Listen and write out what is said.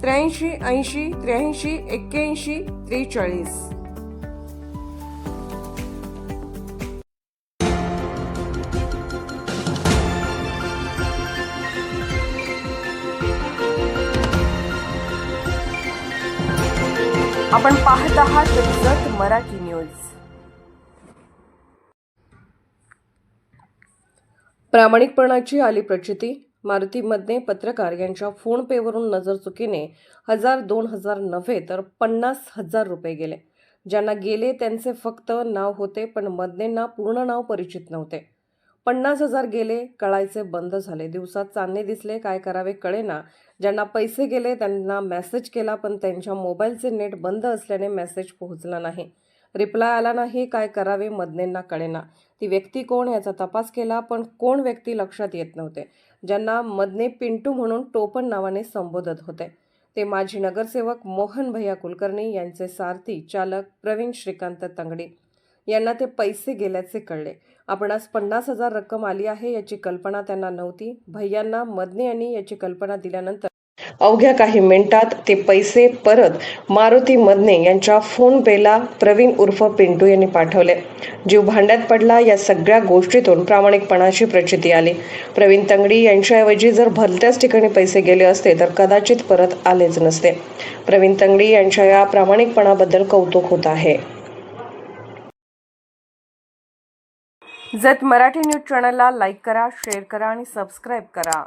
त्र्याऐंशी ऐंशी त्र्याऐंशी एक्क्याऐंशी त्रेचाळीस. आपण पाहत आहात जत मराठी न्यूज. प्रामाणिकपणाची आली प्रचिती. मारुतीमध्ये पत्रकार यांच्या फोनपेवरून नजर चुकीने हजार दोन हजार नव्हे तर पन्नास हजार रुपये गेले. ज्यांना गेले त्यांचे फक्त नाव होते पण मदनेंना पूर्ण नाव परिचित नव्हते. पन्नास हजार गेले कळायचे बंद झाले. दिवसात चांदणे दिसले काय करावे कळेना. ज्यांना पैसे गेले त्यांना मेसेज केला पण त्यांच्या मोबाईलचे नेट बंद असल्याने मेसेज पोहोचला नाही. रिप्लाय आला नाही काय करावे? मदनेंना कळेना. ती व्यक्ती कोण याचा तपास केला पण कोण व्यक्ती लक्षात येत नव्हते. ज्यांना मदने पिंटू म्हणून टोपण नावाने संबोधत होते. ते माजी नगरसेवक मोहन भैया कुलकर्णी यांचे सारथी चालक प्रवीण श्रीकांत तंगडी. यांना ते पैसे गेल्याचे कळले. आपणास पन्नास हजार रक्कम आली आहे याची कल्पना त्यांना नव्हती. भैयांना मदने यांनी याची कल्पना दिल्यानंतर अवघ्या काही मिनिटात ते पैसे परत मारुती मदने यांच्या फोन पेला प्रवीण उर्फ पिंटू यांनी पाठवले. जीव भांड्यात पडला या सगळ्या गोष्टीतून प्रामाणिकपणाची प्रचिती आली. प्रवीण तंगडी यांच्याऐवजी जर भलत्याच ठिकाणी पैसे गेले असते तर कदाचित परत आलेच नसते. प्रवीण तंगडी यांच्या या प्रामाणिकपणाबद्दल कौतुक होत आहे. जत मराठी न्यूज चॅनलला लाईक करा शेअर करा आणि सबस्क्राईब करा.